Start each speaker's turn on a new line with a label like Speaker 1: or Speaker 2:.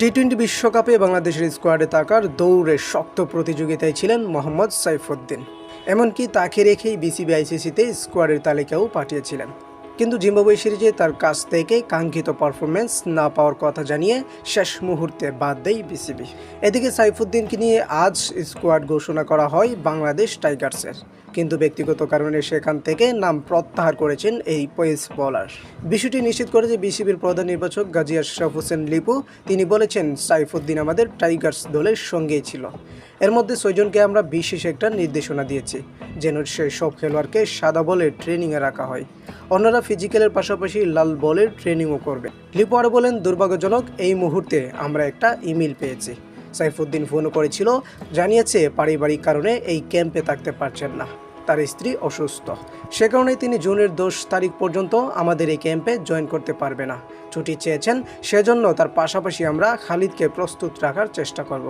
Speaker 1: T twenty বিশ্বকাপে বাংলাদেশের স্কোয়াডে থাকার দৌড়ে শক্ত প্রতিযোগিতায় ছিলেন মোহাম্মদ সাইফুদ্দিন। এমনকি তাকে রেখেই বিসিবি আইসিসিতে স্কোয়াডের তালিকাও পাঠিয়েছিলেন। কিন্তু জিম্বাবুয়ে সিরিজে তার কাছ থেকে কাঙ্ক্ষিত পারফরমেন্স না পাওয়ার কথা জানিয়ে শেষ মুহূর্তে বাদ দেয় বিসিবি। এদিকে সাইফুদ্দিনকে নিয়ে আজ স্কোয়াড ঘোষণা করা হয় বাংলাদেশ টাইগার্সের। কিন্তু ব্যক্তিগত কারণে সেখান থেকে নাম প্রত্যাহার করেছেন এই পেস বোলার। বিষয়টি নিশ্চিত করেছে বিসিবির প্রধান নির্বাচক গাজী আশরাফ হোসেন লিপু, তিনি বলেছেন, সাইফুদ্দিন আমাদের টাইগার্স দলের সঙ্গেই ছিল। এর মধ্যে ছয়জনকে আমরা বিশেষ একটা নির্দেশনা দিয়েছি, যেন সেই সব খেলোয়াড়কে সাদা বলে ট্রেনিংয়ে রাখা হয়। অন্যরা ফিজিক্যালের পাশাপাশি লাল বলের ট্রেনিংও করবে। লিপু আরও বলেন, দুর্ভাগ্যজনক এই মুহূর্তে আমরা একটা ইমেল পেয়েছি। সাইফুদ্দিন ফোন করেছিল, জানিয়েছে পারিবারিক কারণে এই ক্যাম্পে থাকতে পারছেন না। তার স্ত্রী অসুস্থ। সে কারণে তিনি জুনের দশ তারিখ পর্যন্ত আমাদের এই ক্যাম্পে জয়েন করতে পারবে না। ছুটি চেয়েছেন, সেজন্য তার পাশাপাশি আমরা খালিদকে প্রস্তুত রাখার চেষ্টা করব।